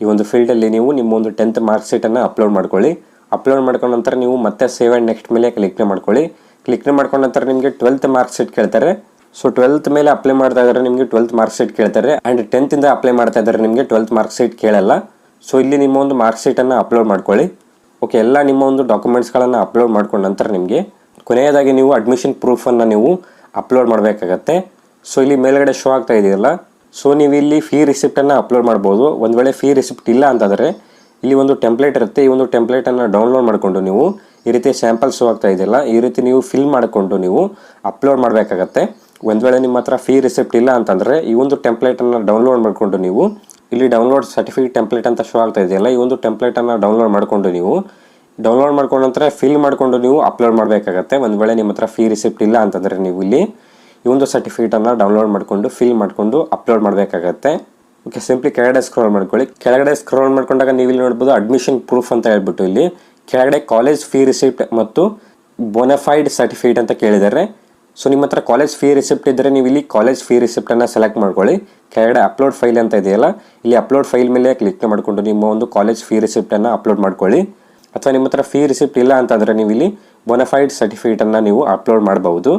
ಈ ಒಂದು ಫೀಲ್ಡಲ್ಲಿ ನೀವು ನಿಮ್ಮೊಂದು ಟೆಂತ್ ಮಾರ್ಕ್ ಶೀಟನ್ನು ಅಪ್ಲೋಡ್ ಮಾಡ್ಕೊಳ್ಳಿ. ಅಪ್ಲೋಡ್ ಮಾಡ್ಕೊಂಡ ನಂತರ ನೀವು ಮತ್ತೆ ಸೇವ್ ಆ್ಯಂಡ್ ನೆಕ್ಸ್ಟ್ ಮೇಲೆ ಕ್ಲಿಕ್ ಮಾಡ್ಕೊಳ್ಳಿ. ಕ್ಲಿಕ್ ಮಾಡ್ಕೊಂಡ ನಂತರ ನಿಮಗೆ ಟ್ವೆಲ್ತ್ ಮಾರ್ಕ್ ಶೀಟ್ ಕೇಳ್ತಾರೆ. ಸೊ ಟ್ವೆಲ್ತ್ ಮೇಲೆ ಅಪ್ಲೈ ಮಾಡ್ತಾ ನಿಮಗೆ ಟ್ವೆಲ್ತ್ ಮಾರ್ಕ್ ಶೀಟ್ ಕೇಳ್ತಾರೆ. ಆ್ಯಂಡ್ ಟೆಂತಿಂದ ಅಪ್ಲೈ ಮಾಡ್ತಾ ಇದ್ದಾರೆ ನಿಮಗೆ ಟ್ವೆಲ್ತ್ ಮಾರ್ಕ್ ಶೀಟ್ ಕೇಳಲ್ಲ. ಸೊ ಇಲ್ಲಿ ನಿಮ್ಮ ಒಂದು ಮಾರ್ಕ್ ಅಪ್ಲೋಡ್ ಮಾಡ್ಕೊಳ್ಳಿ. ಓಕೆ ಎಲ್ಲ ನಿಮ್ಮ ಒಂದು ಡಾಕ್ಯುಮೆಂಟ್ಸ್ಗಳನ್ನು ಅಪ್ಲೋಡ್ ಮಾಡ್ಕೊಂಡ ನಂತರ ನಿಮಗೆ ಕೊನೆಯದಾಗಿ ನೀವು ಅಡ್ಮಿಷನ್ ಪ್ರೂಫನ್ನು ನೀವು ಅಪ್ಲೋಡ್ ಮಾಡಬೇಕಾಗತ್ತೆ. ಸೊ ಇಲ್ಲಿ ಮೇಲ್ಗಡೆ ಶೋ ಆಗ್ತಾ ಇದೆಯಲ್ಲ? ಸೊ ನೀವು ಇಲ್ಲಿ ಫೀ ರಿಸಿಪ್ಟನ್ನು ಅಪ್ಲೋಡ್ ಮಾಡ್ಬೋದು. ಒಂದು ವೇಳೆ ಫೀ ರಿಸಿಪ್ಟ್ ಇಲ್ಲ ಅಂತಂದರೆ, ಇಲ್ಲಿ ಒಂದು ಟೆಂಪ್ಲೇಟ್ ಇರುತ್ತೆ. ಈ ಒಂದು ಟೆಂಪ್ಲೇಟನ್ನು ಡೌನ್ಲೋಡ್ ಮಾಡಿಕೊಂಡು ನೀವು ಈ ರೀತಿ ಸ್ಯಾಂಪಲ್ ಶೋ ಆಗ್ತಾ ಇದೆಯಲ್ಲ, ಈ ರೀತಿ ನೀವು ಫಿಲ್ ಮಾಡಿಕೊಂಡು ನೀವು ಅಪ್ಲೋಡ್ ಮಾಡಬೇಕಾಗತ್ತೆ. ಒಂದು ವೇಳೆ ನಿಮ್ಮ ಹತ್ರ ಫೀ ರಿಸಿಪ್ಟ್ ಇಲ್ಲ ಅಂತಂದರೆ, ಈ ಒಂದು ಟೆಂಪ್ಲೇಟನ್ನು ಡೌನ್ಲೋಡ್ ಮಾಡಿಕೊಂಡು ನೀವು ಇಲ್ಲಿ ಡೌನ್ಲೋಡ್ ಸರ್ಟಿಫಿಕೇಟ್ ಟೆಂಪ್ಲೇಟ್ ಅಂತ ಶೋ ಆಗ್ತಾ ಇದೆಯಲ್ಲ, ಈ ಒಂದು ಟೆಂಪ್ಲೇಟನ್ನು ಡೌನ್ಲೋಡ್ ಮಾಡಿಕೊಂಡು ನೀವು ಡೌನ್ಲೋಡ್ ಮಾಡ್ಕೊಂಡ ನಂತರ ಫಿಲ್ ಮಾಡಿಕೊಂಡು ನೀವು ಅಪ್ಲೋಡ್ ಮಾಡಬೇಕಾಗತ್ತೆ. ಒಂದು ವೇಳೆ ನಿಮ್ಮ ಹತ್ರ ಫೀ ರಿಸಿಪ್ಟ್ ಇಲ್ಲ ಅಂತಂದರೆ ನೀವು ಇಲ್ಲಿ ಈ ಒಂದು ಸರ್ಟಿಫಿಕೇಟನ್ನು ಡೌನ್ಲೋಡ್ ಮಾಡಿಕೊಂಡು ಫಿಲ್ ಮಾಡಿಕೊಂಡು ಅಪ್ಲೋಡ್ ಮಾಡಬೇಕಾಗತ್ತೆ. ಓಕೆ ಸಿಂಪ್ಲಿ ಕೆಳಗಡೆ ಸ್ಕ್ರೋಲ್ ಮಾಡ್ಕೊಳ್ಳಿ. ಕೆಳಗಡೆ ಸ್ಕ್ರೋಲ್ ಮಾಡ್ಕೊಂಡಾಗ ನೀವು ಇಲ್ಲಿ ನೋಡ್ಬೋದು ಅಡ್ಮಿಷನ್ ಪ್ರೂಫ್ ಅಂತ ಹೇಳ್ಬಿಟ್ಟು ಇಲ್ಲಿ ಕೆಳಗಡೆ ಕಾಲೇಜ್ ಫೀ ರಿಸಿಪ್ಟ್ ಮತ್ತು ಬೋನಫೈಡ್ ಸರ್ಟಿಫಿಕೇಟ್ ಅಂತ ಕೇಳಿದ್ದಾರೆ. ಸೊ ನಿಮ್ಮ ಹತ್ರ ಕಾಲೇಜ್ ಫೀ ರಿಸಿಪ್ಟ್ ಇದ್ದರೆ ನೀವು ಇಲ್ಲಿ ಕಾಲೇಜ್ ಫೀ ರಿಸಿಪ್ಟನ್ನು ಸೆಲೆಕ್ಟ್ ಮಾಡ್ಕೊಳ್ಳಿ. ಕೆಳಗಡೆ ಅಪ್ಲೋಡ್ ಫೈಲ್ ಅಂತ ಇದೆಯಲ್ಲ, ಇಲ್ಲಿ ಅಪ್ಲೋಡ್ ಫೈಲ್ ಮೇಲೆ ಕ್ಲಿಕ್ ಮಾಡಿಕೊಂಡು ನಿಮ್ಮ ಒಂದು ಕಾಲೇಜ್ ಫೀ ರಿಸಿಪ್ಟನ್ನು ಅಪ್ಲೋಡ್ ಮಾಡ್ಕೊಳ್ಳಿ. ಅಥವಾ ನಿಮ್ಮ ಹತ್ರ ಫೀ ರಿಸಿಪ್ಟ್ ಇಲ್ಲ ಅಂತಂದರೆ ನೀವು ಇಲ್ಲಿ ಬೋನಫೈಡ್ ಸರ್ಟಿಫಿಕೇಟನ್ನು ನೀವು ಅಪ್ಲೋಡ್ ಮಾಡಬಹುದು.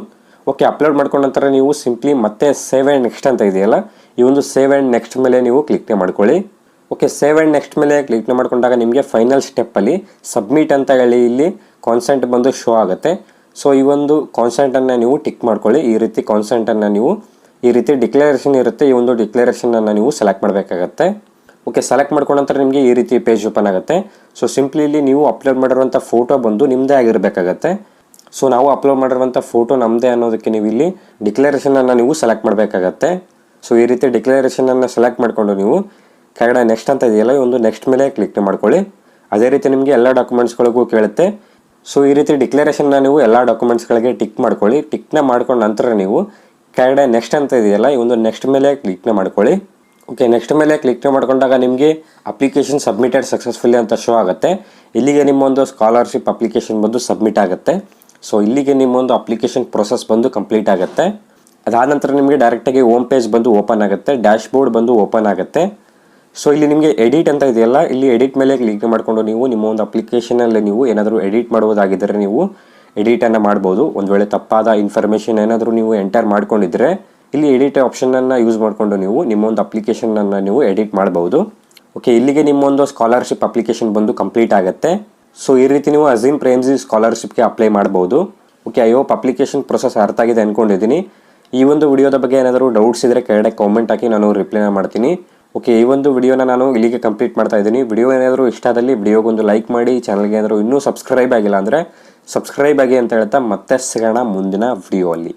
ಓಕೆ ಅಪ್ಲೋಡ್ ಮಾಡ್ಕೊಂಡ ನಂತರ ನೀವು ಸಿಂಪ್ಲಿ ಮತ್ತೆ ಸೇವ್ ಆ್ಯಂಡ್ ನೆಕ್ಸ್ಟ್ ಅಂತ ಇದೆಯಲ್ಲ, ಈ ಒಂದು ಸೇವ್ ಆ್ಯಂಡ್ ನೆಕ್ಸ್ಟ್ ಮೇಲೆ ನೀವು ಕ್ಲಿಕ್ ಮಾಡ್ಕೊಳ್ಳಿ. ಓಕೆ ಸೇವ್ ಆ್ಯಂಡ್ ನೆಕ್ಸ್ಟ್ ಮೇಲೆ ಕ್ಲಿಕ್ ಮಾಡ್ಕೊಂಡಾಗ ನಿಮಗೆ ಫೈನಲ್ ಸ್ಟೆಪ್ಪಲ್ಲಿ ಸಬ್ಮಿಟ್ ಅಂತ ಹೇಳಿ ಇಲ್ಲಿ ಕಾನ್ಸೆಂಟ್ ಬಂದು ಶೋ ಆಗುತ್ತೆ. ಸೊ ಈ ಒಂದು ಕಾನ್ಸೆಂಟನ್ನು ನೀವು ಟಿಕ್ ಮಾಡ್ಕೊಳ್ಳಿ. ಈ ರೀತಿ ಕಾನ್ಸೆಂಟನ್ನು ನೀವು ಈ ರೀತಿ ಡಿಕ್ಲರೇಷನ್ ಇರುತ್ತೆ. ಈ ಒಂದು ಡಿಕ್ಲರೇಷನನ್ನು ನೀವು ಸೆಲೆಕ್ಟ್ ಮಾಡಬೇಕಾಗತ್ತೆ. ಓಕೆ ಸೆಲೆಕ್ಟ್ ಮಾಡ್ಕೊಂಡ ನಂತರ ನಿಮಗೆ ಈ ರೀತಿ ಪೇಜ್ ಓಪನ್ ಆಗುತ್ತೆ. ಸೊ ಸಿಂಪ್ಲಿ ಇಲ್ಲಿ ನೀವು ಅಪ್ಲೋಡ್ ಮಾಡಿರುವಂಥ ಫೋಟೋ ಬಂದು ನಿಮ್ಮದೇ ಆಗಿರಬೇಕಾಗತ್ತೆ. ಸೊ ನಾವು ಅಪ್ಲೋಡ್ ಮಾಡಿರುವಂಥ ಫೋಟೋ ನಮ್ಮದೇ ಅನ್ನೋದಕ್ಕೆ ನೀವು ಇಲ್ಲಿ ಡಿಕ್ಲರೇಷನನ್ನು ನೀವು ಸೆಲೆಕ್ಟ್ ಮಾಡಬೇಕಾಗತ್ತೆ. ಸೊ ಈ ರೀತಿ ಡಿಕ್ಲರೇಷನನ್ನು ಸೆಲೆಕ್ಟ್ ಮಾಡಿಕೊಂಡು ನೀವು ಕೆಳಗಡೆ ನೆಕ್ಸ್ಟ್ ಅಂತ ಇದೆಯಲ್ಲ ಒಂದು ನೆಕ್ಸ್ಟ್ ಮೇಲೆ ಕ್ಲಿಕ್ ಮಾಡ್ಕೊಳ್ಳಿ. ಅದೇ ರೀತಿ ನಿಮಗೆ ಎಲ್ಲ ಡಾಕ್ಯುಮೆಂಟ್ಸ್ಗಳಿಗೂ ಕೇಳುತ್ತೆ. ಸೊ ಈ ರೀತಿ ಡಿಕ್ಲರೇಷನ್ನ ನೀವು ಎಲ್ಲ ಡಾಕ್ಯುಮೆಂಟ್ಸ್ಗಳಿಗೆ ಟಿಕ್ ಮಾಡ್ಕೊಳ್ಳಿ. ಟಿಕ್ನ ಮಾಡ್ಕೊಂಡ ನಂತರ ನೀವು ಕೆಳಗಡೆ ನೆಕ್ಸ್ಟ್ ಅಂತ ಇದೆಯಲ್ಲ, ಈ ಒಂದು ನೆಕ್ಸ್ಟ್ ಮೇಲೆ ಕ್ಲಿಕ್ನ ಮಾಡ್ಕೊಳ್ಳಿ. ಓಕೆ ನೆಕ್ಸ್ಟ್ ಮೇಲೆ ಕ್ಲಿಕ್ ಮಾಡ್ಕೊಂಡಾಗ ನಿಮಗೆ ಅಪ್ಲಿಕೇಶನ್ ಸಬ್ಮಿಟೆಡ್ ಸಕ್ಸಸ್ಫುಲ್ಲಿ ಅಂತ ಶೋ ಆಗುತ್ತೆ. ಇಲ್ಲಿಗೆ ನಿಮ್ಮೊಂದು ಸ್ಕಾಲರ್ಶಿಪ್ ಅಪ್ಲಿಕೇಶನ್ ಬಂದು ಸಬ್ಮಿಟ್ ಆಗುತ್ತೆ. ಸೊ ಇಲ್ಲಿಗೆ ನಿಮ್ಮೊಂದು ಅಪ್ಲಿಕೇಶನ್ ಪ್ರೊಸೆಸ್ ಬಂದು ಕಂಪ್ಲೀಟ್ ಆಗುತ್ತೆ. ಅದಾದ ನಂತರ ನಿಮಗೆ ಡೈರೆಕ್ಟಾಗಿ ಹೋಮ್ ಪೇಜ್ ಬಂದು ಓಪನ್ ಆಗುತ್ತೆ ಡ್ಯಾಶ್ ಬೋರ್ಡ್ ಬಂದು ಓಪನ್ ಆಗುತ್ತೆ. ಸೊ ಇಲ್ಲಿ ನಿಮಗೆ ಎಡಿಟ್ ಅಂತ ಇದೆಯಲ್ಲ, ಇಲ್ಲಿ ಎಡಿಟ್ ಮೇಲೆ ಕ್ಲಿಕ್ ಮಾಡಿಕೊಂಡು ನೀವು ನಿಮ್ಮ ಒಂದು ಅಪ್ಲಿಕೇಶನಲ್ಲಿ ನೀವು ಏನಾದರೂ ಎಡಿಟ್ ಮಾಡುವುದಾಗಿದ್ದರೆ ನೀವು ಎಡಿಟನ್ನು ಮಾಡ್ಬೋದು. ಒಂದು ವೇಳೆ ತಪ್ಪಾದ ಇನ್ಫಾರ್ಮೇಷನ್ ಏನಾದರೂ ನೀವು ಎಂಟರ್ ಮಾಡ್ಕೊಂಡಿದ್ರೆ ಇಲ್ಲಿ ಎಡಿಟ್ ಆಪ್ಷನನ್ನು ಯೂಸ್ ಮಾಡಿಕೊಂಡು ನೀವು ನಿಮ್ಮ ಒಂದು ಅಪ್ಲಿಕೇಶನನ್ನು ನೀವು ಎಡಿಟ್ ಮಾಡ್ಬೋದು. ಓಕೆ ಇಲ್ಲಿಗೆ ನಿಮ್ಮ ಒಂದು ಸ್ಕಾಲರ್ಶಿಪ್ ಅಪ್ಲಿಕೇಶನ್ ಬಂದು ಕಂಪ್ಲೀಟ್ ಆಗುತ್ತೆ. ಸೊ ಈ ರೀತಿ ನೀವು ಅಜೀಮ್ ಪ್ರೇಮ್ಜಿ ಸ್ಕಾಲರ್ಶಿಪ್ಗೆ ಅಪ್ಲೈ ಮಾಡ್ಬೋದು. Okay I hope application process ಅರ್ಥ ಆಗಿದೆ ಅಂದ್ಕೊಂಡಿದ್ದೀನಿ ಈ ಒಂದು ವಿಡಿಯೋದ ಬಗ್ಗೆ ಏನಾದರೂ ಡೌಟ್ಸ್ ಇದ್ದರೆ ಕೆಳಗಡೆ ಕಾಮೆಂಟ್ ಹಾಕಿ ನಾನು ರಿಪ್ಲೈನ ಮಾಡ್ತೀನಿ. ಓಕೆ ಈ ಒಂದು ವಿಡಿಯೋನ ನಾನು ಇಲ್ಲಿಗೆ ಕಂಪ್ಲೀಟ್ ಮಾಡ್ತಾ ಇದ್ದೀನಿ. ವಿಡಿಯೋ ಏನಾದರೂ ಇಷ್ಟ ಆದಲ್ಲಿ ವಿಡಿಯೋಗೊಂದು ಲೈಕ್ ಮಾಡಿ ಚಾನಲ್ಗೆ ಏನಾದರೂ ಇನ್ನೂ ಸಬ್ಸ್ಕ್ರೈಬ್ ಆಗಿಲ್ಲ ಅಂದರೆ ಸಬ್ಸ್ಕ್ರೈಬ್ ಆಗಿ ಅಂತ ಹೇಳ್ತಾ ಮತ್ತೆ ಸಿಗೋಣ ಮುಂದಿನ ವಿಡಿಯೋ ಅಲ್ಲಿ.